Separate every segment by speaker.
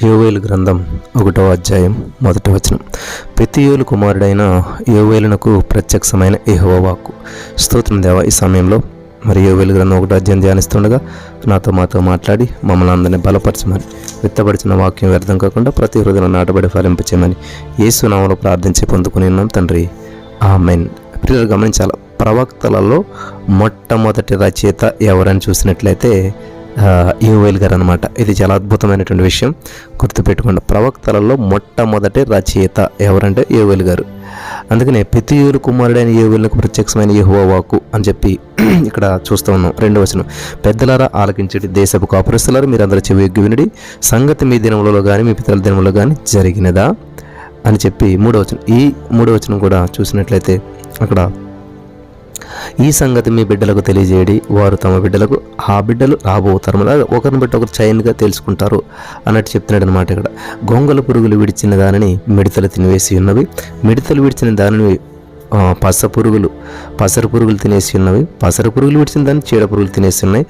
Speaker 1: యోవేలు గ్రంథం ఒకటో అధ్యాయం మొదటి వచనం. ప్రతియోలు కుమారుడైన యోవేలునకు ప్రత్యక్షమైన ఏహోవాకు స్తోత్రం దేవ ఈ సమయంలో మరి యోవేలు గ్రంథం ఒకటో అధ్యాయం ధ్యానిస్తుండగా నాతో మాతో మాట్లాడి మమ్మల్ని అందరినీ బలపరచమని విత్తబడిచిన వాక్యం వ్యర్థం కాకుండా ప్రతి హృదయం నాటబడి ఫలింపచేయమని యేసునామలో ప్రార్థించి పొందుకుని ఉన్నాం తండ్రి. ఆమెన్. ప్రియులు గమనించాలి? ప్రవక్తలలో మొట్టమొదటి రచయిత ఎవరని చూసినట్లయితే యువైల్ గారు అనమాట ఇది చాలా అద్భుతమైనటువంటి విషయం. గుర్తుపెట్టుకోండి ప్రవక్తలలో మొట్టమొదటి రచయిత ఎవరంటే యువైల్ గారు. అందుకనే పితియూరు కుమారుడైన యువలకు ప్రత్యక్షమైన యహోవాకు అని చెప్పి ఇక్కడ చూస్తూ ఉన్నాం. రెండు వచనం పెద్దలారా ఆలకించడి దేశపు కాపురస్తులారు అందరూ చెవి ఎగ్గి వినడి సంగతి మీ దినములలో కానీ మీ పితల దినములో కానీ జరిగినదా అని చెప్పి మూడవచనం ఈ మూడవచనం కూడా చూసినట్లయితే అక్కడ ఈ సంగతి మీ బిడ్డలకు తెలియజేయడి. వారు తమ బిడ్డలకు ఆ బిడ్డలు రాబో తరములా ఒకరిని బట్టి ఒకరు చైన్గా తెలుసుకుంటారు అన్నట్టు చెప్తున్నాడు అనమాట ఇక్కడ. గొంగల పురుగులు విడిచిన దానిని మిడతలు తినివేసి ఉన్నవి మిడతలు విడిచిన దానిని పస పురుగులు పసర పురుగులు తినేసి ఉన్నవి పసర పురుగులు విడిచిన దాన్ని చీడ పురుగులు తినేసి ఉన్నాయి.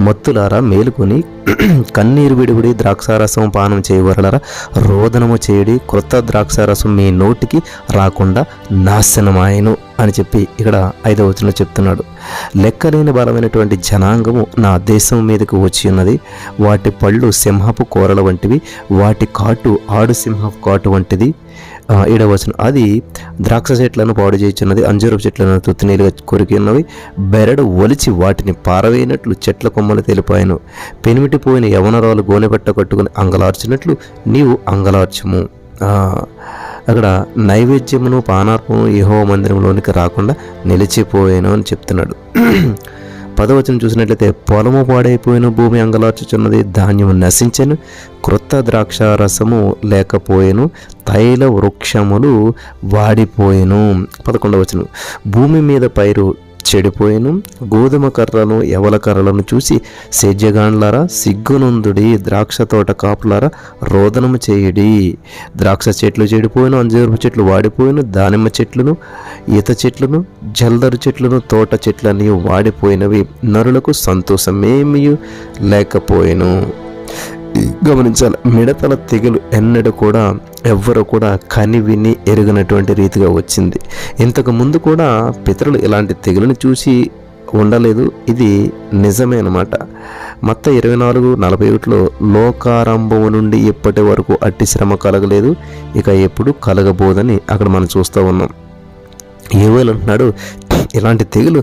Speaker 1: మత్తులారా మేలుకొని కన్నీరు విడివిడి ద్రాక్షారసం పానం చేయవరలరా రోదనము చేయడి క్రొత్త ద్రాక్షారసం మీ నోటికి రాకుండా నాశనమాయను. అని చెప్పి ఇక్కడ ఐదవ వచనంలో చెప్తున్నాడు. లెక్కలేని బలమైనటువంటి జనాంగము నా దేశం మీదకు వచ్చి ఉన్నది. వాటి పళ్ళు సింహపు కూరల వంటివి వాటి కాటు ఆడు సింహపు కాటు వంటిది. ఆ, ఏడవ వచనం. అది ద్రాక్ష చెట్లను పాడు చేయుచున్నది అంజూరపు చెట్లను తుత్తినీలుగా కొరికి ఉన్నవి. బెరడు ఒలిచి వాటిని పారవేయినట్లు చెట్ల కొమ్మలు తెలిపాయను. పెనిమిటిపోయిన యవనరాలు గోనెపట్ట కట్టుకుని అంగలార్చినట్లు నీవు అంగలార్చము. ఆ, అక్కడ నైవేద్యమును పానార్పము యహో మందిరంలోనికి రాకుండా నిలిచిపోయాను అని చెప్తున్నాడు. పదవచనం చూసినట్లయితే పొలము పాడైపోయిన భూమి అంగలార్చుచున్నది ధాన్యము నశించెను క్రొత్త ద్రాక్ష రసము లేకపోయేను తైల వృక్షములు వాడిపోయేను పదకొండవచనం భూమి మీద పైరు చెడిపోయిను. గోధుమ కర్రలను ఎవల కర్రలను చూసి సేద్యగాండ్లారా సిగ్గునందుడి ద్రాక్ష తోట కాపులారా రోదనము చేయడి. ద్రాక్ష చెట్లు చెడిపోయిన అంజూరపు చెట్లు వాడిపోయిన దానిమ్మ చెట్లను ఈత చెట్లను జల్దరు చెట్లను తోట చెట్లన్నీ వాడిపోయినవి. నరులకు సంతోషమేమీ లేకపోయాను. గమనించాలి. మిడతల తెగులు ఎన్నడూ కూడా ఎవ్వరు కూడా కని విని ఎరుగనటువంటి రీతిగా వచ్చింది. ఇంతకు ముందు కూడా పితరులు ఇలాంటి తెగులను చూసి ఉండలేదు. ఇది నిజమే అనమాట మొత్తం ఇరవై నాలుగు నలభై ఒకటిలో లోకారంభం నుండి ఇప్పటి వరకు అట్టి శ్రమ కలగలేదు. ఇక ఎప్పుడు కలగబోదని అక్కడ మనం చూస్తూ ఉన్నాం. ఏవేలు అంటున్నాడు ఇలాంటి తెగులు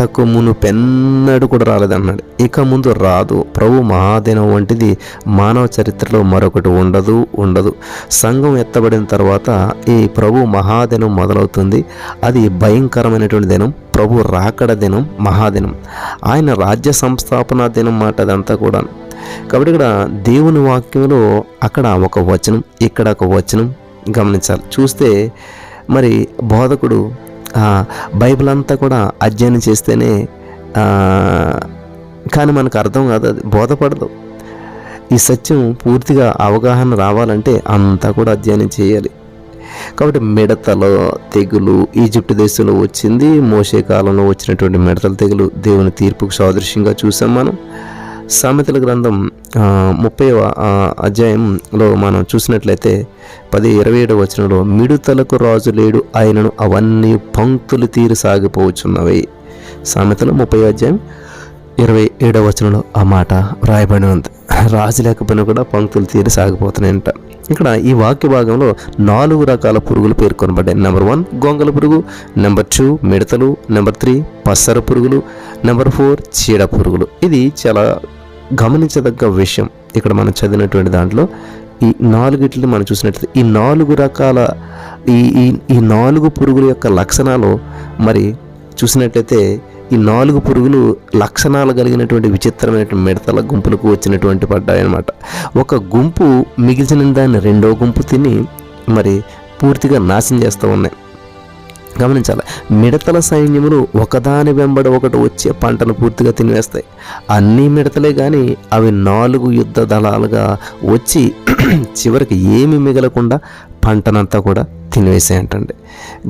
Speaker 1: ఇంతకు మును పెన్నడు కూడా రాలేదన్నాడు. ఇక ముందు రాదు. ప్రభు మహాదినం వంటిది మానవ చరిత్రలో మరొకటి ఉండదు ఉండదు. సంఘం ఎత్తబడిన తర్వాత ఈ ప్రభు మహాదినం మొదలవుతుంది. అది భయంకరమైనటువంటి దినం. ప్రభు రాకడ దినం మహాదినం. ఆయన రాజ్య సంస్థాపన దినం మాట అదంతా కూడా కాబట్టి ఇక్కడ దేవుని వాక్యంలో అక్కడ ఒక వచనం ఇక్కడ ఒక వచనం గమనించాలి. చూస్తే మరి బోధకుడు బైబిల్ అంతా కూడా అధ్యయనం చేస్తేనే కానీ మనకు అర్థం కాదు అది బోధపడదు. ఈ సత్యం పూర్తిగా అవగాహన రావాలంటే అంతా కూడా అధ్యయనం చేయాలి. కాబట్టి మిడతలో తెగులు ఈజిప్ట్ దేశంలో వచ్చింది మోసే కాలంలో వచ్చినటువంటి మిడతల తెగులు దేవుని తీర్పుకు సాదృశ్యంగా చూసాం మనం. సామెతల గ్రంథం ముప్పై అధ్యాయంలో మనం చూసినట్లయితే పది ఇరవై ఏడవ వచనంలో మిడుతలకు రాజు లేడు ఆయనను అవన్నీ పంక్తులు తీరి సాగిపోవచ్చున్నవి సామెతలు ముప్పై అధ్యాయం ఇరవై ఏడవ వచనంలో ఆ మాట వ్రాయబడి ఉంది. రాజు లేకపోయినా కూడా పంక్తులు తీరి సాగిపోతున్నాయంట. ఇక్కడ ఈ వాక్య భాగంలో నాలుగు రకాల పురుగులు పేర్కొనబడ్డాయి. నెంబర్ వన్ గొంగల పురుగు. నెంబర్ టూ మిడతలు. నెంబర్ త్రీ పసర పురుగులు. నెంబర్ ఫోర్ చీడ పురుగులు. ఇది చాలా గమనించదగ్గ విషయం ఇక్కడ మనం చదివినటువంటి దాంట్లో ఈ నాలుగిటిని మనం చూసినట్లయితే ఈ నాలుగు రకాల ఈ ఈ ఈ నాలుగు పురుగుల యొక్క లక్షణాలు మరి చూసినట్లయితే ఈ నాలుగు పురుగులు లక్షణాలు కలిగినటువంటి విచిత్రమైనటువంటి మిడతల గుంపులకు వచ్చినటువంటి పడ్డాయన్నమాట ఒక గుంపు మిగిల్చిన దాన్ని రెండో గుంపు తిని మరి పూర్తిగా నాశనం చేస్తూ ఉన్నాయి. గమనించాలి. మిడతల సైన్యములు ఒకదాని వెంబడ ఒకటి వచ్చే పంటను పూర్తిగా తినివేస్తాయి. అన్ని మిడతలే కానీ అవి నాలుగు యుద్ధ దళాలుగా వచ్చి చివరికి ఏమి మిగలకుండా పంటనంతా కూడా తినివేసేయంటండి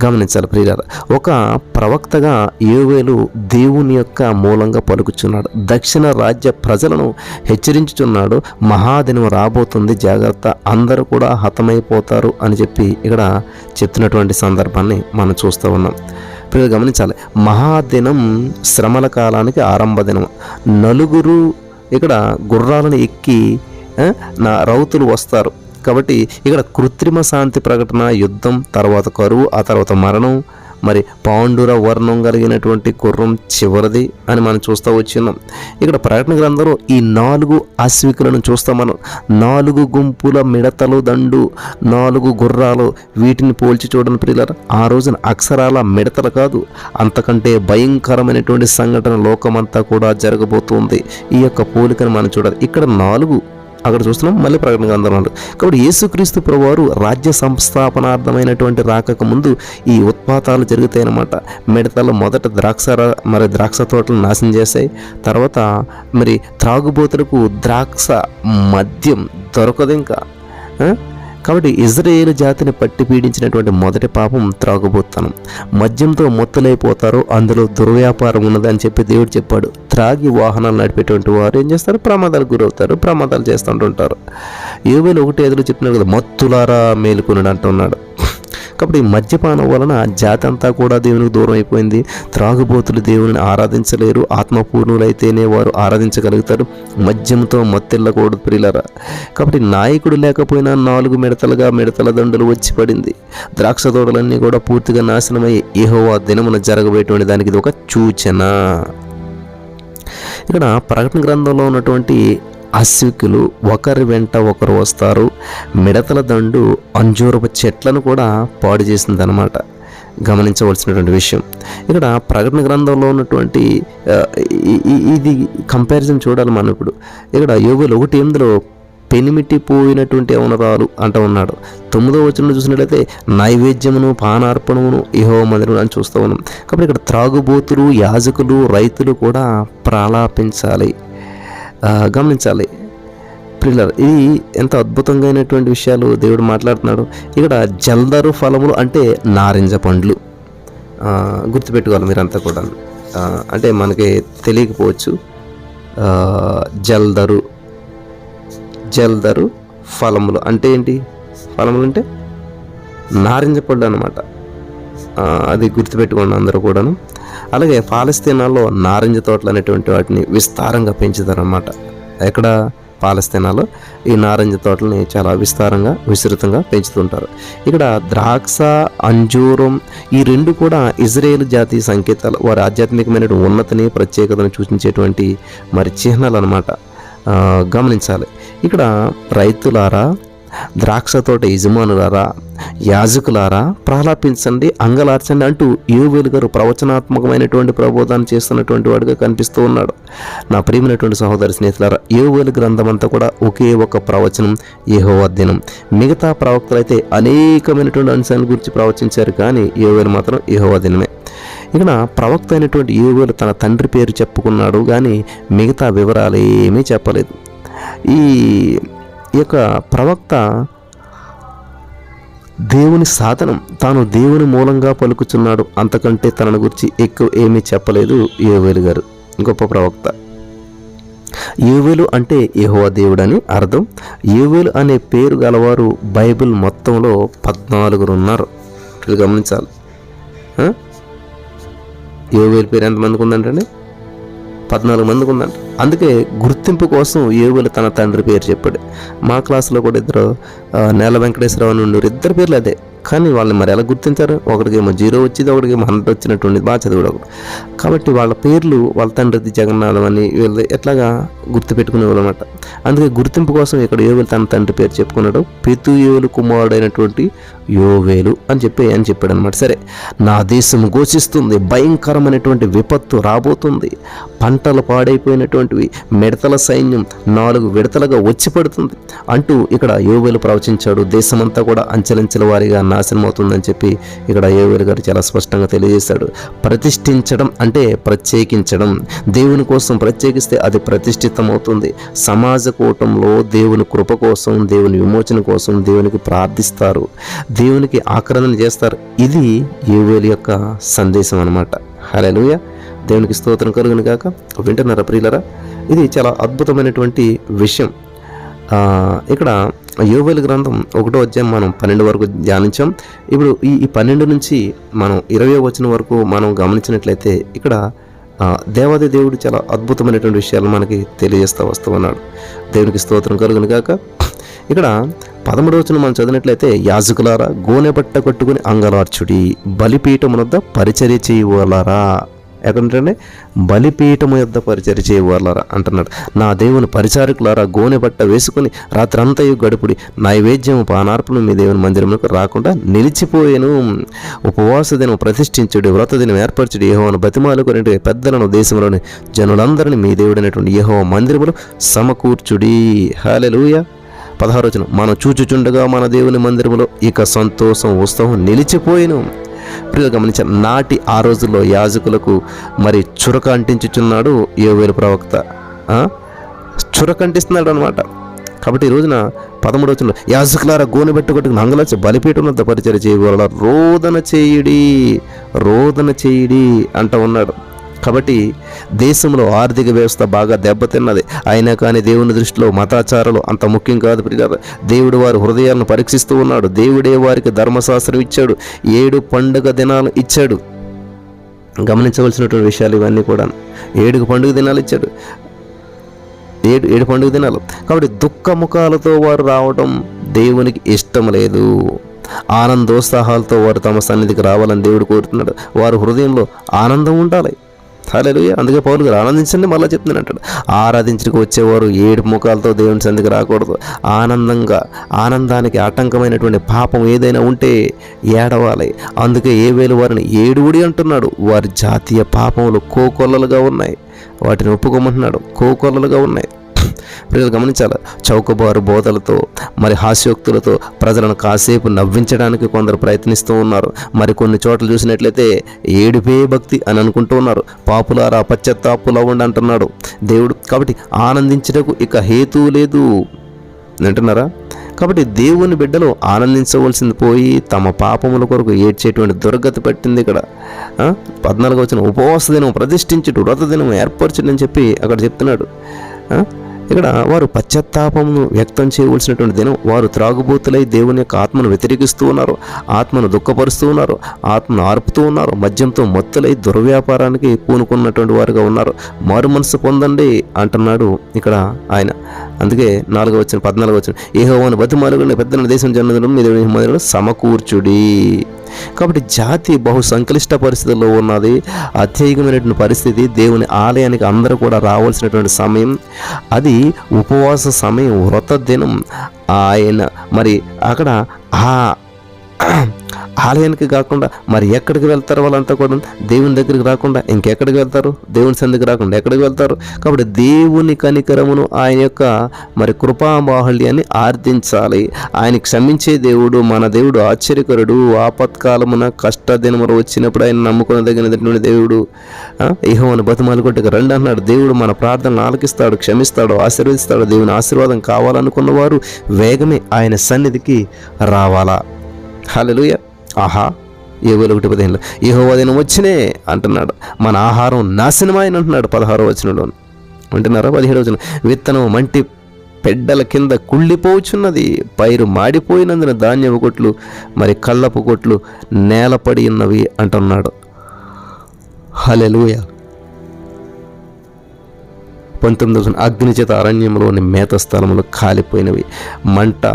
Speaker 1: గమనించాలి ప్రియులారా. ఒక ప్రవక్తగా ఏవేలు దేవుని యొక్క మూలంగా పలుకుచున్నాడు. దక్షిణ రాజ్య ప్రజలను హెచ్చరించుచున్నాడు. మహాదినం రాబోతుంది. జాగ్రత్త. అందరూ కూడా హతమైపోతారు అని చెప్పి ఇక్కడ చెప్తున్నటువంటి సందర్భాన్ని మనం చూస్తూ ఉన్నాం. ప్రియులు గమనించాలి. మహాదినం శ్రమల కాలానికి ఆరంభ దినం. నలుగురు ఇక్కడ గుర్రాలను ఎక్కి నా రౌతులు వస్తారు. కాబట్టి ఇక్కడ కృత్రిమ శాంతి ప్రకటన యుద్ధం తర్వాత కరువు ఆ తర్వాత మరణం మరి పాండుర వర్ణం కలిగినటువంటి గుర్రం చివరిది అని మనం చూస్తూ వచ్చినాం. ఇక్కడ ప్రకటన గ్రంథంలో ఈ నాలుగు అశ్వికులను చూస్తాం మనం. నాలుగు గుంపుల మిడతలు దండు నాలుగు గుర్రాలు వీటిని పోల్చి చూడని ప్రియులారా. ఆ రోజున అక్షరాల మిడతలు కాదు అంతకంటే భయంకరమైనటువంటి సంఘటన లోకమంతా కూడా జరగబోతుంది. ఈ యొక్క పోలికను మనం చూడాలి. ఇక్కడ నాలుగు అక్కడ చూస్తున్నాం మళ్ళీ ప్రకటన గ్రంథంలో ఉంది. కాబట్టి యేసుక్రీస్తు ప్రభువారు రాజ్య సంస్థాపనార్థమైనటువంటి రాకకు ముందు ఈ ఉత్పాతాలు జరుగుతాయన్నమాట. మిడతలు మొదట ద్రాక్ష మరి ద్రాక్ష తోటలు నాశనం చేశాయి. తర్వాత మరి త్రాగుబోతులకు ద్రాక్ష మద్యం దొరకదు ఇంకా. కాబట్టి ఇజ్రాయేల్ జాతిని పట్టి పీడించినటువంటి మొదటి పాపం త్రాగుబోతనం. మద్యంతో మొత్తలైపోతారు అందులో దుర్వ్యాపారం ఉన్నదని చెప్పి దేవుడు చెప్పాడు. త్రాగి వాహనాలు నడిపేటువంటి వారు ఏం చేస్తారు? ప్రమాదాలకు గురవుతారు ప్రమాదాలు చేస్తుంటుంటారు. ఏవేలు ఒకటి ఎదురు చెప్పినారు కదా మత్తులారా మేలుకుని అంటున్నాడు. కాబట్టి ఈ మద్యపానం వలన జాతి అంతా కూడా దేవునికి దూరం అయిపోయింది. త్రాగుబోతులు దేవుని ఆరాధించలేరు. ఆత్మపూర్ణులైతేనే వారు ఆరాధించగలుగుతారు. మద్యంతో మత్తెళ్ళకూడదు ప్రియులరా. కాబట్టి నాయకుడు లేకపోయినా నాలుగు మిడతలుగా మిడతల దండలు వచ్చి పడింది. ద్రాక్ష తోటలన్నీ కూడా పూర్తిగా నాశనమై ఏహోవా దినమున జరగబోయేటువంటి దానికి ఇది ఒక సూచన. ఇక్కడ ప్రకటన గ్రంథంలో ఉన్నటువంటి అశ్వికులు ఒకరి వెంట ఒకరు వస్తారు. మిడతల దండు అంజూరపు చెట్లను కూడా పాడు చేసిందనమాట గమనించవలసినటువంటి విషయం. ఇక్కడ ప్రకటన గ్రంథంలో ఉన్నటువంటి ఇది కంపారిజన్ చూడాలి మనం ఇప్పుడు. ఇక్కడ యోగులు ఒకటి ఎనిమిదిలో పెనిమిటి పోయినటువంటి అవనరాలు అంటూ ఉన్నాడు. తొమ్మిదో వచనంలో చూసినట్లయితే నైవేద్యమును పానార్పణమును ఇహో మందిరం అని చూస్తూ ఉన్నాం. కాబట్టి ఇక్కడ త్రాగుబోతులు యాజకులు రైతులు కూడా ప్రాలాపించాలి. గమనించాలి. ప్రిల్లర్ ఇది ఎంత అద్భుతంగా అయినటువంటి విషయాలు దేవుడు మాట్లాడుతున్నాడు. ఇక్కడ జల్దరు ఫలములు అంటే నారింజ పండ్లు. గుర్తుపెట్టుకోవాలి మీరంతా కూడా. అంటే మనకి తెలియకపోవచ్చు. జల్దరు జల్దరు ఫలములు. అంటే ఏంటి? ఫలములు అంటే నారింజ పళ్ళు అనమాట అది గుర్తుపెట్టుకోండి అందరూ కూడాను. అలాగే పాలస్తీనాలో నారింజ తోటలు అనేటువంటి వాటిని విస్తారంగా పెంచుతారన్నమాట. ఎక్కడ? పాలస్తీనాలో. ఈ నారింజ తోటలని చాలా విస్తారంగా విస్తృతంగా పెంచుతుంటారు. ఇక్కడ ద్రాక్ష అంజూరం ఈ రెండు కూడా ఇజ్రాయేల్ జాతి సంకేతాలు వారి ఆధ్యాత్మికమైన ఉన్నతిని ప్రత్యేకతను సూచించేటువంటి మరి చిహ్నాలు అనమాట గమనించాలి. ఇక్కడ రైతులారా ద్రాక్ష తోట యజమానులారా యాజకులారా ప్రహ్లాపించండి అంగలార్చండి అంటూ యోవేలు గారు ప్రవచనాత్మకమైనటువంటి ప్రబోధాన్ని చేస్తున్నటువంటి వాడిగా కనిపిస్తూ ఉన్నాడు. నా ప్రియమైనటువంటి సహోదరి స్నేహితులారా యోవేలు గ్రంథం అంతా కూడా ఒకే ఒక ప్రవచనం ఏహోవా దినం. మిగతా ప్రవక్తలు అయితే అనేకమైనటువంటి అంశాల గురించి ప్రవచించారు కానీ యోవేలు మాత్రం ఏహోవా దినమే. ఇక్కడ ప్రవక్త అయినటువంటి యోవేలు తన తండ్రి పేరు చెప్పుకున్నాడు కానీ మిగతా వివరాలు ఏమీ చెప్పలేదు. ఈ ఈ యొక్క ప్రవక్త దేవుని సాధనం తాను దేవుని మూలంగా పలుకుచున్నాడు. అంతకంటే తనను గురించి ఎక్కువ ఏమీ చెప్పలేదు యోవేలు గారు. గొప్ప ప్రవక్త. యోవేలు అంటే యహోవా దేవుడు అని అర్థం. యోవేలు అనే పేరు గలవారు బైబిల్ మొత్తంలో పద్నాలుగురు ఉన్నారు ఇది గమనించాలి. ఆ? యోవేలు పేరు ఎంతమందికి ఉందంటండి? పద్నాలుగు మందికి ఉందంట. అందుకే గుర్తింపు కోసం ఏవులు తన తండ్రి పేరు చెప్పాడు. మా క్లాస్లో కూడా ఇద్దరు నేల వెంకటేశ్వరరావు నుండి ఇద్దరు పేర్లు అదే. కానీ వాళ్ళని మరి ఎలా గుర్తించారు? ఒకడికేమో జీరో వచ్చింది ఒకడికేమో హండ్రెడ్ వచ్చినటువంటి బాగా చదివాడు ఒకడు. కాబట్టి వాళ్ళ పేర్లు వాళ్ళ తండ్రిది జగన్నాథం అని వీళ్ళు ఎట్లాగా గుర్తుపెట్టుకునేవాళ్ళు అనమాట అందుకే గుర్తింపు కోసం ఇక్కడ యోవేలు తన తండ్రి పేరు చెప్పుకున్నాడు. పెతుయోలు కుమారుడైనటువంటి యోవేలు అని చెప్పి అని చెప్పాడు అనమాట సరే నా దేశం ఘోషిస్తుంది భయంకరమైనటువంటి విపత్తు రాబోతుంది పంటలు పాడైపోయినటువంటి ఉన్నటువంటివి మిడతల సైన్యం నాలుగు విడతలుగా వచ్చి పడుతుంది. అంటూ ఇక్కడ యోవేలు ప్రవచించాడు. దేశమంతా కూడా అంచెలంచెల వారిగా నాశనం అవుతుందని చెప్పి ఇక్కడ యోవేలు గారు చాలా స్పష్టంగా తెలియజేశాడు. ప్రతిష్ఠించడం అంటే ప్రత్యేకించడం. దేవుని కోసం ప్రత్యేకిస్తే అది ప్రతిష్ఠితం అవుతుంది సమాజ కూటంలో దేవుని కృప కోసం దేవుని విమోచన కోసం దేవునికి ప్రార్థిస్తారు. దేవునికి ఆక్రమణ చేస్తారు. ఇది యోవేలు యొక్క సందేశం అనమాట హలోయ దేవునికి స్తోత్రం కలుగును కాక వింటున్నారా ప్రియులరా? ఇది చాలా అద్భుతమైనటువంటి విషయం. ఇక్కడ యోవేలు గ్రంథం ఒకటో అధ్యాయం మనం పన్నెండు వరకు ధ్యానించాం. ఇప్పుడు ఈ ఈ పన్నెండు నుంచి మనం ఇరవై వచ్చిన వరకు మనం గమనించినట్లయితే ఇక్కడ దేవాది దేవుడు చాలా అద్భుతమైనటువంటి విషయాలు మనకి తెలియజేస్తూ వస్తూ ఉన్నాడు. దేవునికి స్తోత్రం కలుగును కాక ఇక్కడ పదమూడు వచ్చిన మనం చదివినట్లయితే యాజకులారా గోనె బట్ట కొట్టుకుని అంగలార్చుడి బలిపీఠమునొద్ద వద్ద పరిచర్య చేయవాలారా. ఎక్కడంటే బలిపీఠము యొద్ద పరిచర్య చేయవాలారా అంటున్నాడు. నా దేవుని పరిచారకులారా గోనె బట్ట వేసుకుని రాత్రంతయు గడుపుడి నైవేద్యము పానార్పణ మీ దేవుని మందిరములకు రాకుండా నిలిచిపోయేను. ఉపవాస దినం ప్రతిష్ఠించుడి వ్రత దినం ఏర్పరచుడి యహోవను బతిమాలు పెద్దలను దేశంలోని జనులందరినీ మీ దేవుడైనటువంటి యెహోవా మందిరములు సమకూర్చుడి. హాలెలూయా పదహారు మనం చూచుచుండగా మన దేవుని మందిరములో ఇక సంతోషం ఉత్సవం నిలిచిపోయిను. ప్రియులు గమనించారు నాటి ఆ రోజుల్లో యాజకులకు మరి చురక అంటించుచున్నాడు యోవేలు ప్రవక్త. చురక అంటిస్తున్నాడు అనమాట కాబట్టి ఈ రోజున పదమూడు వచ్చిన యాజకులారా గోనె పెట్టుకొట్టుకుని నంగలచ్చి బలిపీఠం పరిచయం చేయగల రోదన చేయుడి రోదన చేయుడి అంట ఉన్నాడు. కాబట్టి దేశంలో ఆర్థిక వ్యవస్థ బాగా దెబ్బతిన్నది. అయినా కానీ దేవుని దృష్టిలో మతాచారాలు అంత ముఖ్యం కాదు ప్రియారు దేవుడు వారి హృదయాలను పరీక్షిస్తూ ఉన్నాడు. దేవుడే వారికి ధర్మశాస్త్రం ఇచ్చాడు. ఏడు పండుగ దినాలు ఇచ్చాడు. గమనించవలసినటువంటి విషయాలు ఇవన్నీ కూడా ఏడుగు పండుగ దినాలు ఇచ్చాడు. ఏడు ఏడు పండుగ దినాలు. కాబట్టి దుఃఖముఖాలతో వారు రావడం దేవునికి ఇష్టం లేదు. ఆనందోత్సాహాలతో వారు తమ సన్నిధికి రావాలని దేవుడు కోరుతున్నాడు. వారి హృదయంలో ఆనందం ఉండాలి. హల్లెలూయా. అందుకే పౌరులు గారు ఆనందించండి మళ్ళీ చెప్తున్నాను అంటాడు. ఆరాధించడానికి వచ్చేవారు ఏడు ముఖాలతో దేవుని సందికి రాకూడదు. ఆనందంగా ఆనందానికి ఆటంకమైనటువంటి పాపం ఏదైనా ఉంటే ఏడవాలి. అందుకే ఏ వేలు వారిని ఏడుగుడి అంటున్నాడు. వారి జాతీయ పాపములు కోకొల్లలుగా ఉన్నాయి. వాటిని ఒప్పుకోమంటున్నాడు. కోకొల్లలుగా ఉన్నాయి. ప్రజలు గమనించాలి? చౌకబారు బోధలతో మరి హాస్యోక్తులతో ప్రజలను కాసేపు నవ్వించడానికి కొందరు ప్రయత్నిస్తూ ఉన్నారు. మరి కొన్ని చోట్ల చూసినట్లయితే ఏడుపే భక్తి అని అనుకుంటూ ఉన్నారు. పాపులారా పశ్చత్తాపులవ్వండి అంటున్నాడు. దేవుడు కాబట్టి ఆనందించటకు ఇక హేతు లేదు. అంటున్నారా కాబట్టి దేవుని బిడ్డలు ఆనందించవలసింది పోయి తమ పాపముల కొరకు ఏడ్చేటువంటి దుర్గతి పట్టింది ఇక్కడ. పద్నాలుగు వచ్చిన ఉపవాస దినం ప్రతిష్ఠించుడు వ్రత దినం ఏర్పరచుడు అని చెప్పి అక్కడ చెప్తున్నాడు. ఇక్కడ వారు పశ్చాత్తాపమును వ్యక్తం చేయవలసినటువంటి దినం వారు త్రాగుబోతులై దేవుని యొక్క ఆత్మను వ్యతిరేకిస్తూ ఉన్నారు ఆత్మను దుఃఖపరుస్తూ ఉన్నారు ఆత్మను ఆర్పుతూ ఉన్నారు మద్యంతో మత్తులై దుర్వ్యాపారానికి పూనుకున్నటువంటి వారుగా ఉన్నారు. మారు మనసు పొందండి అంటున్నాడు ఇక్కడ ఆయన. అందుకే నాలుగో వచ్చిన పద్నాలుగు వచ్చిన ఏహోవాను బతిమాలుగుని పెద్దల దేశం జన్మదినం మీద మందిరంలో సమకూర్చుడి. కాబట్టి జాతి బహు సంక్లిష్ట పరిస్థితుల్లో ఉన్నది అత్యధికమైనటువంటి పరిస్థితి దేవుని ఆలయానికి అందరూ కూడా రావాల్సినటువంటి సమయం. అది ఉపవాస సమయం వ్రత దినం ఆయన మరి అక్కడ ఆ ఆలయానికి కాకుండా మరి ఎక్కడికి వెళ్తారు వాళ్ళంతా కూడా దేవుని దగ్గరికి రాకుండా ఇంకెక్కడికి వెళ్తారు? దేవుని సందికి రాకుండా ఎక్కడికి వెళ్తారు? కాబట్టి దేవుని కనికరమును ఆయన యొక్క మరి కృపాబాహుళ్యాన్ని ఆర్థించాలి ఆయన క్షమించే దేవుడు మన దేవుడు ఆశ్చర్యకరుడు ఆపత్కాలమున కష్ట దినములు వచ్చినప్పుడు ఆయన నమ్ముకునదగినటువంటి దేవుడు. ఇహోని బతుమాలు కొట్టుకు రండి అన్నాడు. దేవుడు మన ప్రార్థనలు ఆలకిస్తాడు క్షమిస్తాడు ఆశీర్వదిస్తాడు. దేవుని ఆశీర్వాదం కావాలనుకున్న వారు వేగమే ఆయన సన్నిధికి రావాలా. హల్లెలూయా ఆహా ఏవోలు ఒకటి పదిహేనులో ఏహోవా దినం వచ్చినే అంటున్నాడు. మన ఆహారం నాశనమాయని అంటున్నాడు పదహారో వచనంలో అంటున్నారా పదిహేడు వచనం. విత్తనం మంటి పెడ్డల కింద కుళ్ళిపోచున్నది పైరు మాడిపోయినందున ధాన్యపు కొట్లు మరి కళ్ళపు కొట్లు నేలపడి ఉన్నవి అంటున్నాడు. హలెలూయ. పంతొమ్మిది అగ్నిచేత అరణ్యంలోని మేత స్థలములు కాలిపోయినవి మంట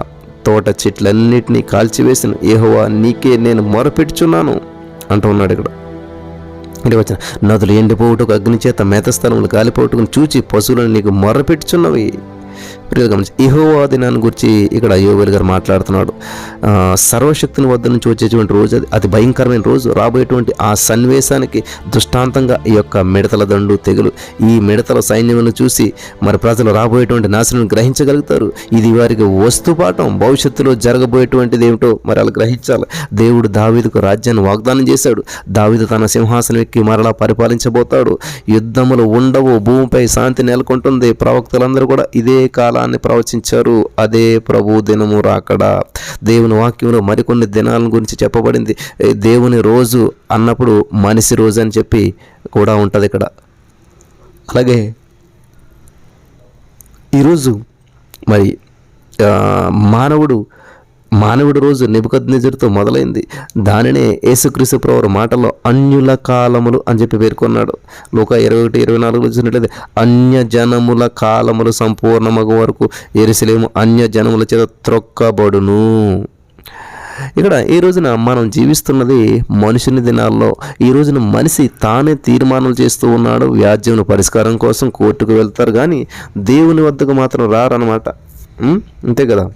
Speaker 1: తోట చెట్లన్నిటినీ కాల్చివేసిన ఏహోవా నీకే నేను మొరపెట్టుచున్నాను అంటూ ఉన్నాడు ఇక్కడ. అంటే వచ్చిన నదులు ఎండిపోవుటకు అగ్ని చేత మేత స్థలములు కాలిపోవటకు చూచి పశువులను నీకు మొర్రపెట్టుచున్నవి ప్రియులు గమనించి ఇహోవా దినాన్ని గురించి ఇక్కడ యోవేలు గారు మాట్లాడుతున్నాడు. సర్వశక్తుని సర్వశక్తిని వద్ద నుంచి వచ్చేటువంటి రోజు అది అతి భయంకరమైన రోజు. రాబోయేటువంటి ఆ సన్నివేశానికి దృష్టాంతంగా ఈ యొక్క మిడతల దండు తెగులు ఈ మిడతల సైన్యమును చూసి మరి ప్రజలు రాబోయేటువంటి నాశనం గ్రహించగలుగుతారు. ఇది వారికి వస్తుపాఠం. భవిష్యత్తులో జరగబోయేటువంటిది ఏమిటో మరి అలా గ్రహించాలి. దేవుడు దావీదుకు రాజ్యాన్ని వాగ్దానం చేశాడు. దావీదు తన సింహాసనం ఎక్కి మరలా పరిపాలించబోతాడు. యుద్ధములు ఉండవు భూమిపై శాంతి నెలకొంటుంది. ప్రవక్తలందరూ కూడా ఇదే కాలం కాలాన్ని ప్రవచించారు. అదే ప్రభు దినము రాకడా దేవుని వాక్యంలో మరికొన్ని దినాల గురించి చెప్పబడింది. దేవుని రోజు అన్నప్పుడు మనిషి రోజు అని చెప్పి కూడా ఉంటుంది ఇక్కడ. అలాగే ఈరోజు మరి మానవుడు మానవుడి రోజు నిబద్ నిజరుతో మొదలైంది. దానినే యేసుక్రీస్తు ప్రవరు మాటల్లో అన్యుల కాలములు అని చెప్పి పేర్కొన్నాడు. లోక ఇరవై ఒకటి ఇరవై నాలుగులో చూసినట్లయితే అన్య జనముల కాలములు సంపూర్ణమగు వరకు ఎరుసలేము అన్య జనముల చేత త్రొక్కబడును. ఇక్కడ ఈ రోజున మనం జీవిస్తున్నది మనుషుని దినాల్లో ఈ రోజున మనిషి తానే తీర్మానాలు చేస్తూ ఉన్నాడు వ్యాజ్యం పరిష్కారం కోసం కోర్టుకు వెళ్తారు కానీ దేవుని వద్దకు మాత్రం రారనమాట అంతే కదా?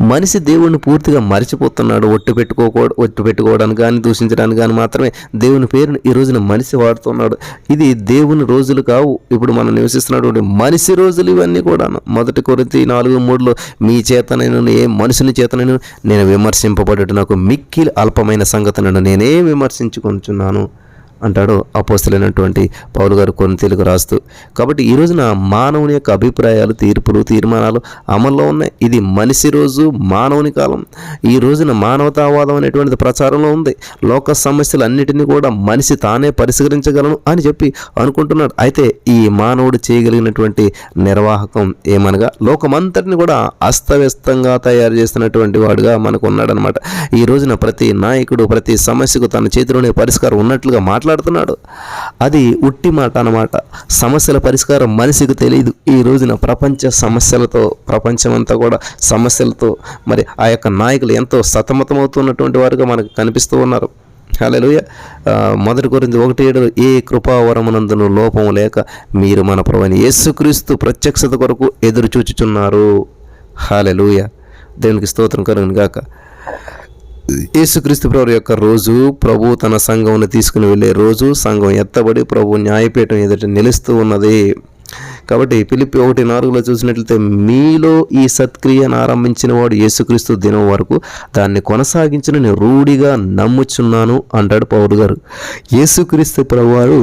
Speaker 1: మనిషి దేవుణ్ణి పూర్తిగా మరిచిపోతున్నాడు. ఒట్టు పెట్టుకోకూ ఒట్టు పెట్టుకోవడానికి కానీ దూషించడానికి కానీ మాత్రమే దేవుని పేరును ఈ రోజున మనిషి వాడుతున్నాడు. ఇది దేవుని రోజులు కావు. ఇప్పుడు మనం నివసిస్తున్నటువంటి మనిషి రోజులు ఇవన్నీ కూడా మొదటి కొరింతి నాలుగు మూడులో మీ చేతనైన ఏ మనుషుని చేతనైన నేను విమర్శింపబడట నాకు మిక్కిలి అల్పమైన సంగతులను నేనే విమర్శించుకుంటున్నాను అంటాడు అపోస్తులైనటువంటి పౌలు గారు కొన్ని తెలుగు రాస్తూ. కాబట్టి ఈ రోజున మానవుని యొక్క అభిప్రాయాలు తీర్పులు తీర్మానాలు అమల్లో ఉన్నాయి. ఇది మనిషి రోజు మానవుని కాలం. ఈ రోజున మానవతావాదం అనేటువంటిది ప్రచారంలో ఉంది. లోక సమస్యలు అన్నిటినీ కూడా మనిషి తానే పరిష్కరించగలను అని చెప్పి అనుకుంటున్నాడు. అయితే ఈ మానవుడు చేయగలిగినటువంటి నిర్వాహకం ఏమనగా లోకమంతటిని కూడా అస్తవ్యస్తంగా తయారు చేస్తున్నటువంటి వాడుగా మనకు ఉన్నాడనమాట ఈ రోజున ప్రతి నాయకుడు ప్రతి సమస్యకు తన చేతిలోనే పరిష్కారం ఉన్నట్లుగా మాట్లాడు మాట్లాడుతున్నాడు. అది ఉట్టి మాట అన్నమాట. సమస్యల పరిష్కారం మనిషికి తెలియదు ఈ రోజున ప్రపంచ సమస్యలతో ప్రపంచమంతా కూడా సమస్యలతో మరి ఆ యొక్క నాయకులు ఎంతో సతమతమవుతున్నటువంటి వారుగా మనకు కనిపిస్తూ ఉన్నారు. హలోయ మొదటి గురించి ఒకటి ఏడు ఏ కృపావరమునందును లోపము లేక మీరు మన ప్రభుని యేసుక్రీస్తు ప్రత్యక్షత కొరకు ఎదురు చూచుచున్నారు హాలెలుయ దేవునికి స్తోత్రం కలుగును గాక యేసుక్రీస్తు ప్రభు యొక్క రోజు ప్రభు తన సంఘంను తీసుకుని వెళ్ళే రోజు సంఘం ఎత్తబడి ప్రభు న్యాయపీఠం ఎదుట నిలుస్తూ ఉన్నది. కాబట్టి పిలిపి ఒకటి నాలుగులో చూసినట్లయితే మీలో ఈ సత్క్రియను ఆరంభించిన వాడు యేసుక్రీస్తు దినం వరకు దాన్ని కొనసాగించిన నేను రూఢిగా నమ్ముచున్నాను అంటాడు పౌరు గారు. యేసుక్రీస్తు ప్రభువారు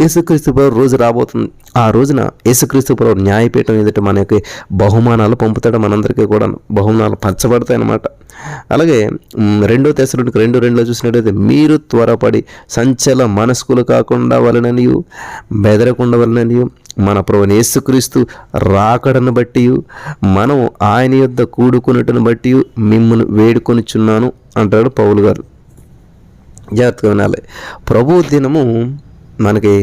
Speaker 1: యేసుక్రీస్తు ప్రభు రోజు రాబోతుంది. ఆ రోజున యేసుక్రీస్తు ప్రభు న్యాయపీఠం ఎదుట మనకి బహుమానాలు పంపుతాడు మనందరికీ కూడా. బహుమానాలు పంచబడతాయి అన్నమాట. అలాగే రెండో తెసరుడికి రెండు రెండులో చూసినట్టయితే మీరు త్వరపడి సంచల మనస్కులు కాకుండా వలననియు బెదరకుండా వలననియు మన ప్రభుని యేసుక్రీస్తు రాకడను బట్టి మనం ఆయన యొద్ద కూడుకున్నట్టును బట్టి మిమ్మల్ని వేడుకొనిచున్నాను అంటాడు పౌలు గారు. జాగ్రత్తగా వినాలి. ప్రభు దినము మనకి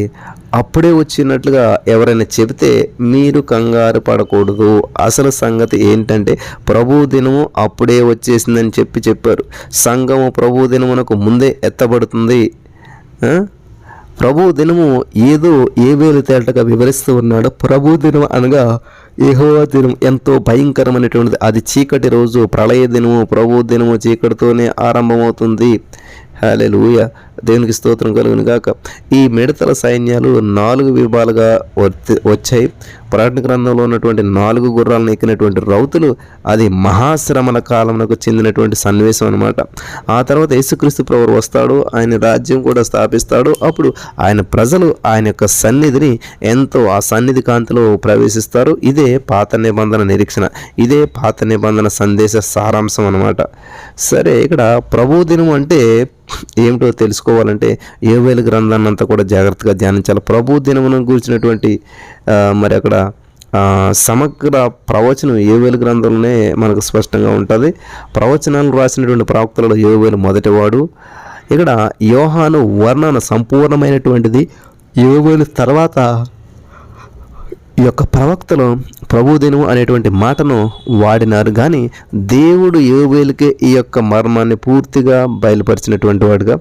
Speaker 1: అప్పుడే వచ్చినట్లుగా ఎవరైనా చెబితే మీరు కంగారు పడకూడదు. అసలు సంగతి ఏంటంటే ప్రభు దినము అప్పుడే వచ్చేసిందని చెప్పి చెప్పారు. సంఘము ప్రభు దినమునకు ముందే ఎత్తబడుతుంది. ప్రభు దినము ఏదో ఏ వేలు తేటగా వివరిస్తూ ఉన్నాడు. ప్రభు దినం అనగా యెహోవా దినం ఎంతో భయంకరమైనటువంటిది. అది చీకటి రోజు ప్రళయ దినము ప్రభు దినము చీకటితోనే ఆరంభమవుతుంది. హల్లెలూయా. దేవునికి స్తోత్రం కలుగును గాక. ఈ మిడతల సైన్యాలు నాలుగు విభాలుగా వచ్చాయి. ప్రకటన గ్రంథంలో ఉన్నటువంటి నాలుగు గుర్రాలను ఎక్కినటువంటి రౌతులు అది మహాశ్రమల కాలంలో చెందినటువంటి సన్నివేశం అనమాట ఆ తర్వాత యేసుక్రీస్తు ప్రభు వస్తాడు ఆయన రాజ్యం కూడా స్థాపిస్తాడు. అప్పుడు ఆయన ప్రజలు ఆయన యొక్క సన్నిధిని ఎంతో ఆ సన్నిధి కాంతిలో ప్రవేశిస్తారు. ఇదే పాత నిబంధన నిరీక్షణ. ఇదే పాత నిబంధన సందేశ సారాంశం అనమాట సరే ఇక్కడ ప్రభు దినం అంటే ఏమిటో తెలుసుకోవాలంటే ఏవేలు గ్రంథాన్ని అంతా కూడా జాగ్రత్తగా ధ్యానించాలి. ప్రభు దినమును గురించినటువంటి మరి అక్కడ సమగ్ర ప్రవచనం ఏవేలు గ్రంథంలోనే మనకు స్పష్టంగా ఉంటుంది. ప్రవచనాలు రాసినటువంటి ప్రవక్తలలో ఏవేలు మొదటివాడు. ఇక్కడ యోహాను వర్ణన సంపూర్ణమైనటువంటిది. ఏవేలు తర్వాత ఈ యొక్క ప్రవక్తలు ప్రభుదినం అనేటువంటి మాటను వాడినారు. కానీ దేవుడు యోవేలుకే ఈ యొక్క మర్మాన్ని పూర్తిగా బయలుపరిచినటువంటి వాడుగా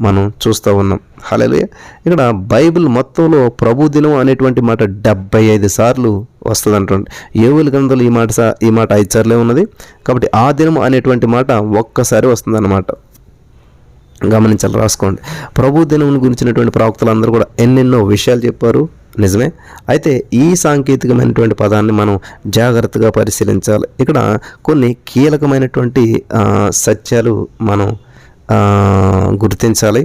Speaker 1: మనం చూస్తూ ఉన్నాం. అలాగే ఇక్కడ బైబిల్ మొత్తంలో ప్రభు దినం అనేటువంటి మాట డెబ్బై ఐదు సార్లు వస్తుంది అంటుంది ఏవుల గ్రంథంలో ఈ మాట సార్ ఈ మాట ఐదు సార్లే ఉన్నది. కాబట్టి ఆ దినం అనేటువంటి మాట ఒక్కసారి వస్తుంది గమనించాలి రాసుకోండి. ప్రభు దినం గురించినటువంటి ప్రవక్తలు అందరూ కూడా ఎన్నెన్నో విషయాలు చెప్పారు. నిజమే? అయితే ఈ సాంకేతికమైనటువంటి పదాన్ని మనం జాగ్రత్తగా పరిశీలించాలి. ఇక్కడ కొన్ని కీలకమైనటువంటి సత్యాలు మనం గుర్తించాలి.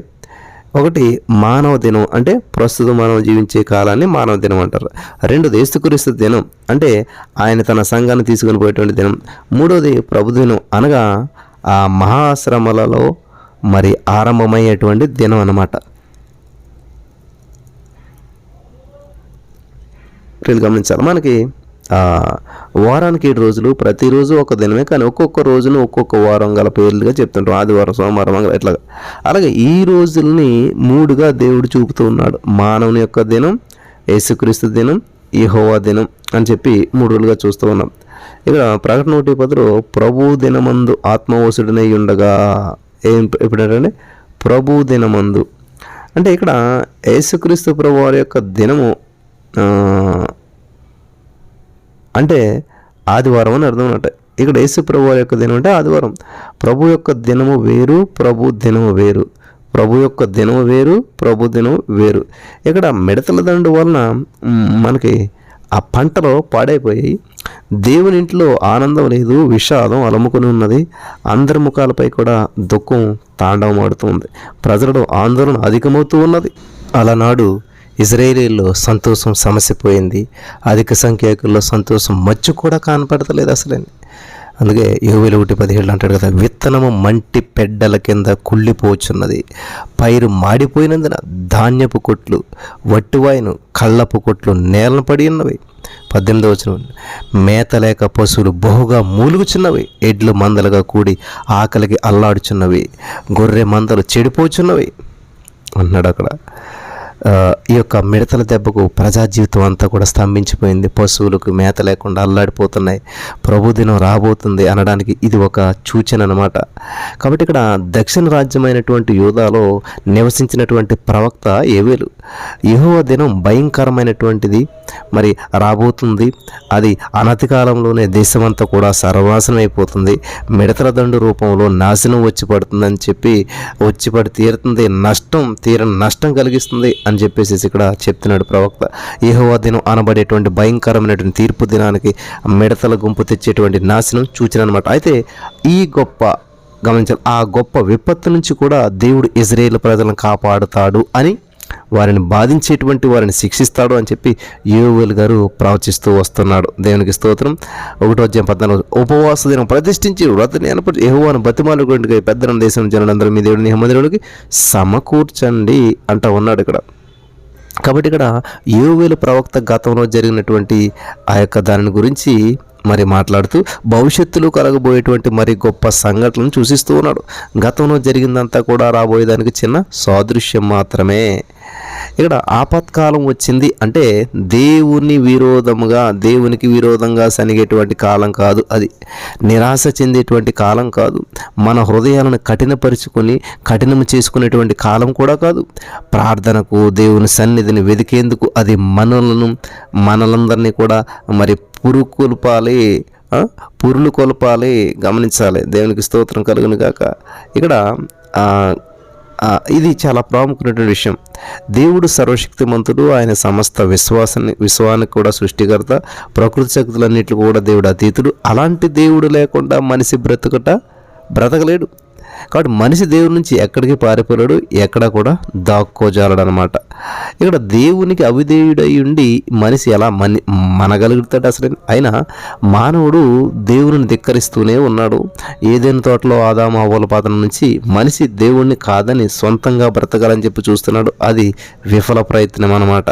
Speaker 1: ఒకటి మానవ దినం అంటే ప్రస్తుతం మనం జీవించే కాలాన్ని మానవ దినం అంటారు. రెండోది యేసుక్రీస్తు దినం అంటే ఆయన తన సంఘాన్ని తీసుకుని పోయేటువంటి దినం. మూడోది ప్రభు దినం అనగా ఆ మహాశ్రమలలో మరి ఆరంభమయ్యేటువంటి దినం అన్నమాట. వీళ్ళు గమనించాలి. మనకి వారానికి ఏడు రోజులు ప్రతిరోజు ఒక దినమే కానీ ఒక్కొక్క రోజును ఒక్కొక్క వారం గల పేర్లుగా చెప్తుంటాం ఆదివారం సోమవారం మంగళ ఇట్లా అలాగే ఈ రోజుల్ని మూడుగా దేవుడు చూపుతూ ఉన్నాడు. మానవుని యొక్క దినం యేసుక్రీస్తు దినం యెహోవా దినం అని చెప్పి మూడు రోజులుగా చూస్తూ ఉన్నాం. ఇక్కడ ప్రకటన ఒకటి పదులు ప్రభు దినమందు ఆత్మవసుడినై ఉండగా ఏం ఎప్పుడంటే ప్రభు దినమందు. అంటే ఇక్కడ యేసుక్రీస్తు ప్రభు వారి యొక్క దినము అంటే ఆదివారం అని అర్థం అన్నట్టు ఇక్కడ యేసు ప్రభు యొక్క దినం అంటే ఆదివారం. ప్రభు యొక్క దినము వేరు ప్రభు దినము వేరు. ప్రభు యొక్క దినము వేరు ప్రభు దినం వేరు. ఇక్కడ మిడతల దండు వలన మనకి ఆ పంటలో పాడైపోయి దేవుని ఇంట్లో ఆనందం లేదు విషాదం అలముకొని ఉన్నది అందరి ముఖాలపై కూడా దుఃఖం తాండవమాడుతుంది ప్రజలలో ఆందోళన అధికమవుతూ ఉన్నది. అలనాడు ఇజ్రాయేలీల్లో సంతోషం సమసిపోయింది అధిక సంఖ్యాకుల్లో సంతోషం మచ్చు కూడా కనపడతలేదు అసలని. అందుకే యోవేలు ఒకటి పదిహేడు అంటాడు కదా విత్తనము మంటి పెడ్డల కింద కుళ్ళిపోచున్నది. పైరు మాడిపోయినందున ధాన్యపు కొట్లు వట్టివాయిను కళ్ళపు కొట్లు నేలను పడి ఉన్నవి. పద్దెనిమిది వచ్చిన మేత లేక పశువులు బహుగా మూలుగుచున్నవి ఎడ్లు మందలుగా కూడి ఆకలికి అల్లాడుచున్నవి గొర్రె మందలు చెడిపోచున్నవి అన్నాడు అక్కడ. ఈ యొక్క మిడతల దెబ్బకు ప్రజా జీవితం అంతా కూడా స్తంభించిపోయింది. పశువులకు మేత లేకుండా అల్లాడిపోతున్నాయి. ప్రభుదినం రాబోతుంది అనడానికి ఇది ఒక సూచన అనమాట కాబట్టి ఇక్కడ దక్షిణ రాజ్యమైనటువంటి యూదాలో నివసించినటువంటి ప్రవక్త ఏవేలు. యెహోవా దినం భయంకరమైనటువంటిది. మరి రాబోతుంది. అది అనతి కాలంలోనే దేశమంతా కూడా సర్వాసనం అయిపోతుంది మిడతల దండు రూపంలో నాశనం వచ్చి పడుతుందని చెప్పి వచ్చి పడి తీరుతుంది. నష్టం తీరని నష్టం కలిగిస్తుంది అని అని చెప్పేసి ఇక్కడ చెప్తున్నాడు ప్రవక్త. ఏహోవా దినం అనబడేటువంటి భయంకరమైనటువంటి తీర్పు దినానికి మిడతల గుంపు తెచ్చేటువంటి నాశనం సూచన అనమాట అయితే ఈ గొప్ప గమనించాలి ఆ గొప్ప విపత్తు నుంచి కూడా దేవుడు ఇజ్రాయేల్ ప్రజలను కాపాడుతాడు అని వారిని బాధించేటువంటి వారిని శిక్షిస్తాడు అని చెప్పి యోవేల్ గారు ప్రవచిస్తూ వస్తున్నాడు. దేవునికి స్తోత్రం. ఒకటో అధ్యాయం పద్నాలుగు ఉపవాస దినం ప్రతిష్ఠించి వ్రతని అనపడి యెహోవాను బతిమాలుకుంటే పెద్దన దేశం జనులందరూ మీ దేవుడిని హమ్మదేవుడికి సమకూర్చండి అంటా ఉన్నాడు ఇక్కడ. కాబట్టి ఇక్కడ యోవేలు ప్రవక్త గతంలో జరిగినటువంటి ఆ యొక్క దాని గురించి మరి మాట్లాడుతూ భవిష్యత్తులో కలగబోయేటువంటి మరి గొప్ప సంఘటనలను సూచిస్తూ ఉన్నాడు. గతంలో జరిగిందంతా కూడా రాబోయేదానికి చిన్న సాదృశ్యం మాత్రమే. ఇక్కడ ఆపత్కాలం వచ్చింది అంటే దేవుని విరోధముగా దేవునికి విరోధంగా సనిగేటువంటి కాలం కాదు అది. నిరాశ చెందేటువంటి కాలం కాదు. మన హృదయాలను కఠినపరుచుకొని కఠినం చేసుకునేటువంటి కాలం కూడా కాదు. ప్రార్థనకు దేవుని సన్నిధిని వెదికేందుకు అది మనలను మనలందరినీ కూడా మరి పురుకొల్పాలి పురులు కొలపాలి. గమనించాలి. దేవునికి స్తోత్రం కలుగును కాక ఇక్కడ ఇది చాలా ప్రాముఖ్యమైన విషయం. దేవుడు సర్వశక్తిమంతుడు ఆయన సమస్త విశ్వాసాన్ని విశ్వానికి కూడా సృష్టికర్త ప్రకృతి శక్తులన్నింటికి కూడా దేవుడు అతీతుడు. అలాంటి దేవుడు లేకుండా మనిషి బ్రతుకట బ్రతకలేడు. కాబట్టి మనిషి దేవుడి నుంచి ఎక్కడికి పారిపోలేడు ఎక్కడ కూడా దాక్కోజాలడు అనమాట ఇక్కడ దేవునికి అవిధేయుడై ఉండి మనిషి ఎలా మని మనగలుగుతాడు అసలు? అయినా మానవుడు దేవుని ధిక్కరిస్తూనే ఉన్నాడు. ఏదైనా తోటలో ఆదాము అవ్వల పాత్ర నుంచి మనిషి దేవుణ్ణి కాదని సొంతంగా బ్రతకాలని చెప్పి చూస్తున్నాడు. అది విఫల ప్రయత్నం అనమాట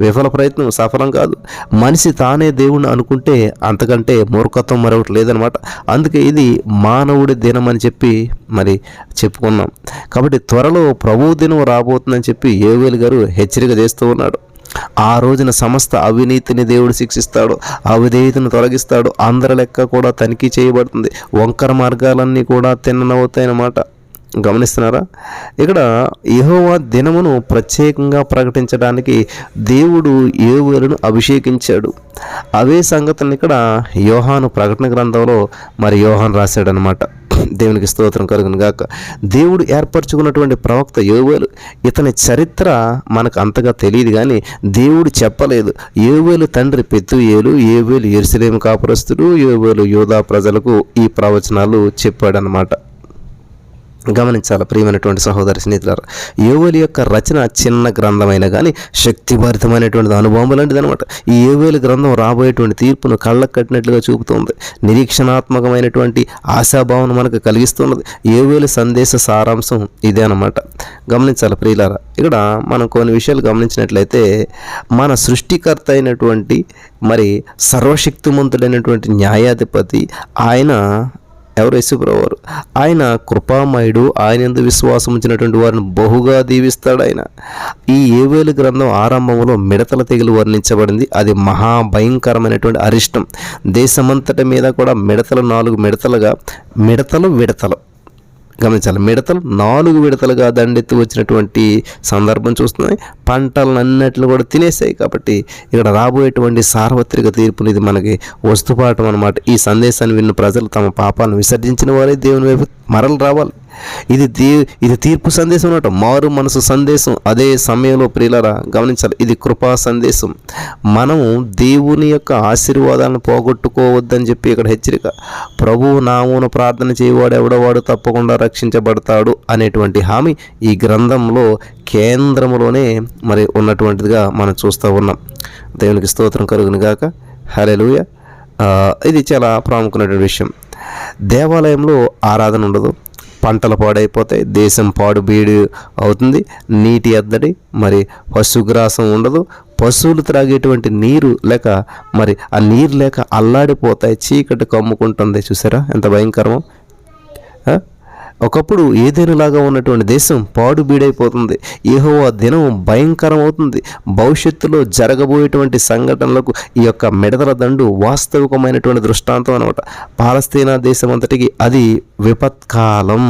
Speaker 1: విఫల ప్రయత్నం సఫలం కాదు. మనిషి తానే దేవుణ్ణి అనుకుంటే అంతకంటే మూర్ఖత్వం మరొకటి లేదనమాట. అందుకే ఇది మానవుడి దినం అని చెప్పి మరి చెప్పుకున్నాం. కాబట్టి త్వరలో ప్రభు దినం రాబోతుందని చెప్పి ఏవేలు గారు హెచ్చరిక చేస్తూ ఉన్నాడు. ఆ రోజున సమస్త అవినీతిని దేవుడు శిక్షిస్తాడు అవిధేయతను తొలగిస్తాడు. అందరి లెక్క కూడా తనిఖీ చేయబడుతుంది. వంకర మార్గాలన్నీ కూడా తిన్ననవుతాయన్నమాట. గమనిస్తున్నారా? ఇక్కడ యహోవా దినమును ప్రత్యేకంగా ప్రకటించడానికి దేవుడు ఏవులను అభిషేకించాడు. అవే సంగతులను ఇక్కడ యోహాను ప్రకటన గ్రంథంలో మరి యోహాన్ రాశాడనమాట దేవునికి స్తోత్రం కలుగును గాక. దేవుడు ఏర్పరచుకున్నటువంటి ప్రవక్త యోవేలు ఇతని చరిత్ర మనకు అంతగా తెలియదు కానీ దేవుడు చెప్పలేదు. ఏవేలు తండ్రి పెత్తుయేలు ఏవేలు ఎరుసలేము కాపురస్తుడు ఏవేలు యోధా ప్రజలకు ఈ ప్రవచనాలు చెప్పాడనమాట గమనించాలి ప్రియమైనటువంటి సహోదరి స్నేహితులారు? యోవేలు యొక్క రచన చిన్న గ్రంథమైన కానీ శక్తిభరితమైనటువంటి అనుభవం లాంటిది అనమాట ఈ యోవేలు గ్రంథం రాబోయేటువంటి తీర్పును కళ్ళకు కట్టినట్లుగా చూపుతుంది. నిరీక్షణాత్మకమైనటువంటి ఆశాభావన మనకు కలిగిస్తున్నది. యోవేలు సందేశ సారాంశం ఇదే అనమాట గమనించాలి ప్రియులారా? ఇక్కడ మనం కొన్ని విషయాలు గమనించినట్లయితే మన సృష్టికర్త అయినటువంటి మరి సర్వశక్తిమంతుడైనటువంటి న్యాయాధిపతి ఆయన ఎవరు యేసుప్రవారు ఆయన కృపామయుడు ఆయన ఎందు విశ్వాసం ఉంచినటువంటి వారిని బహుగా దీవిస్తాడు ఆయన. ఈ ఏవేలు గ్రంథం ఆరంభంలో మిడతల తెగులు వర్ణించబడింది. అది మహాభయంకరమైనటువంటి అరిష్టం. దేశమంతటి మీద కూడా మిడతలు నాలుగు మిడతలుగా మిడతలు విడతలు. గమనించాలి. మిడతలు నాలుగు విడతలుగా దండెత్తి వచ్చినటువంటి సందర్భం చూస్తున్నాయి. పంటలన్నిటిని కూడా తినేసాయి కాబట్టి ఇక్కడ రాబోయేటువంటి సార్వత్రిక తీర్పుని ఇది మనకి వస్తుపాఠం అనమాట ఈ సందేశాన్ని విన్న ప్రజలు తమ పాపాలను విసర్జించిన వారే దేవుని వైపు మరలు రావాలి. ఇది దే ఇది తీర్పు సందేశం అనమాట మారు మనసు సందేశం. అదే సమయంలో ప్రియులరా గమనించాలి. ఇది కృపా సందేశం. మనము దేవుని యొక్క ఆశీర్వాదాలను పోగొట్టుకోవద్దని చెప్పి ఇక్కడ హెచ్చరిక. ప్రభువు నామును ప్రార్థన చేయవాడు ఎవడవాడు తప్పకుండా రక్షించబడతాడు అనేటువంటి హామీ ఈ గ్రంథంలో కేంద్రంలోనే మరి ఉన్నటువంటిదిగా మనం చూస్తూ ఉన్నాం. దేవునికి స్తోత్రం కలుగును గాక. హలెలుయ ఇది చాలా ప్రాముఖ్యమైనటువంటి విషయం. దేవాలయంలో ఆరాధన ఉండదు. పంటలు పాడైపోతాయి దేశం పాడు బీడు అవుతుంది నీటి ఎద్దడి మరి పశుగ్రాసం ఉండదు. పశువులు త్రాగేటువంటి నీరు లేక మరి ఆ నీరు లేక అల్లాడిపోతాయి చీకటి కమ్ముకుంటుంది. చూసారా? ఎంత భయంకరమో. ఒకప్పుడు ఏదేనులాగా ఉన్నటువంటి దేశం పాడు బీడైపోతుంది. ఏహో ఆ దినం భయంకరం అవుతుంది భవిష్యత్తులో జరగబోయేటువంటి సంఘటనలకు ఈ యొక్క మిడతల దండు వాస్తవికమైనటువంటి దృష్టాంతం అనమాట పాలస్తీనా దేశం అంతటికి అది విపత్కాలం.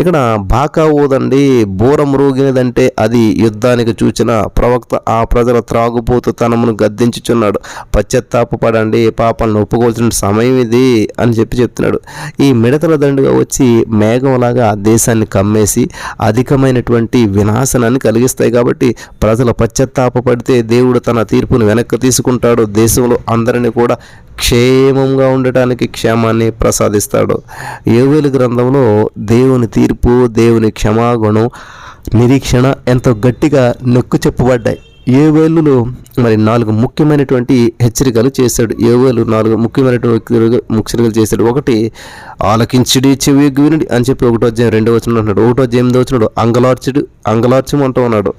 Speaker 1: ఇక్కడ బాకా ఊదండి బూర మ్రోగినదంటే అది యుద్ధానికి చూచిన ప్రవక్త ఆ ప్రజల త్రాగుబోతు తనమును గద్దించుచున్నాడు పశ్చాత్తాపపడండి పాపాలను ఒప్పుకోవాల్సిన సమయం ఇది అని చెప్పి చెప్తున్నాడు. ఈ మిడతల దండుగా వచ్చి మేఘంలాగా దేశాన్ని కమ్మేసి అధికమైనటువంటి వినాశనాన్ని కలిగిస్తాయి కాబట్టి ప్రజలు పశ్చాత్తాపపడితే దేవుడు తన తీర్పును వెనక్కి తీసుకుంటాడు. దేశంలో అందరినీ కూడా క్షేమంగా ఉండటానికి క్షేమాన్ని ప్రసాదిస్తాడు. యోవేలు గ్రంథంలో దేవుని తీర్పు దేవుని క్షమాగుణం నిరీక్షణ ఎంతో గట్టిగా నొక్కు చెప్పబడ్డాయి. ఏవేలులో మరి నాలుగు ముఖ్యమైనటువంటి హెచ్చరికలు చేశాడు. ఏవేలు నాలుగు ముఖ్యమైనటువంటి హెచ్చరికలు చేశాడు. ఒకటి ఆలకించుడి చెవి వినుడి అని చెప్పి ఒకటో అధ్యాయం రెండో వచ్చినాడు అంటున్నాడు ఒకటో అధ్యాయం ఎనిమిదో వచ్చినాడు అంగలార్చుడు అంగలార్చమంటూ ఉన్నాడు.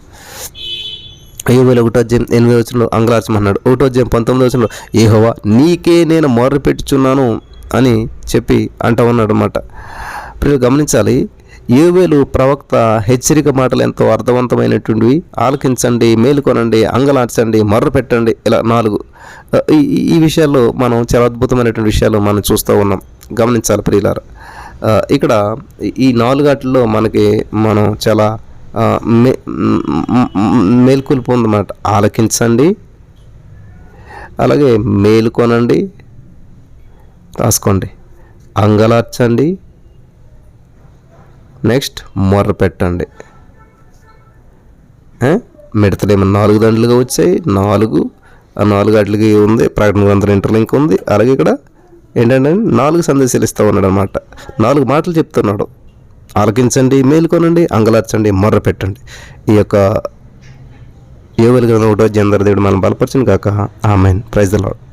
Speaker 1: ఏవేలు ఒకటో అధ్యాయం ఎనిమిది వచ్చిన అంగలార్చమన్నాడు ఒకటో అధ్యాయం పంతొమ్మిది వచ్చిన ఏహోవా నీకే నేను మొర్ర పెట్టుచున్నాను అని చెప్పి అంటూ ఉన్నాడు అనమాట ఇప్పుడు గమనించాలి ఏవేలు ప్రవక్త హెచ్చరిక మాటలు ఎంతో అర్థవంతమైనటువంటివి. ఆలకించండి మేలుకొనండి అంగలార్చండి మర్ర పెట్టండి ఇలా నాలుగు. ఈ ఈ- విషయాల్లో మనం చాలా అద్భుతమైనటువంటి విషయాలు మనం చూస్తూ ఉన్నాం. గమనించాలి ప్రియులారా. ఇక్కడ ఈ- ఈ నాలుగాటిల్లో మనకి మనం చాలా మేల్కొల్పు ఉందన్నమాట ఆలకించండి. అలాగే మేలుకొనండి. రాసుకోండి. అంగలార్చండి. నెక్స్ట్ మొర్ర పెట్టండి మిడతలు మిడతలేమో నాలుగు దండలుగా వచ్చాయి? నాలుగు. నాలుగు అడ్లకి ఉంది? ప్రకటన గ్రంథం ఇంటర్లింక్ ఉంది. అలాగే ఇక్కడ ఏంటంటే నాలుగు సందేశాలు ఇస్తూ ఉన్నాడు అనమాట నాలుగు మాటలు చెప్తున్నాడు. ఆలకించండి మేలుకొనండి అంగలార్చండి మర్ర పెట్టండి. ఈ యొక్క ఏ వెలుగు ఒకటో జందర్ దేవుడు మనం బలపరచను కాక ఆమెన్. Praise lord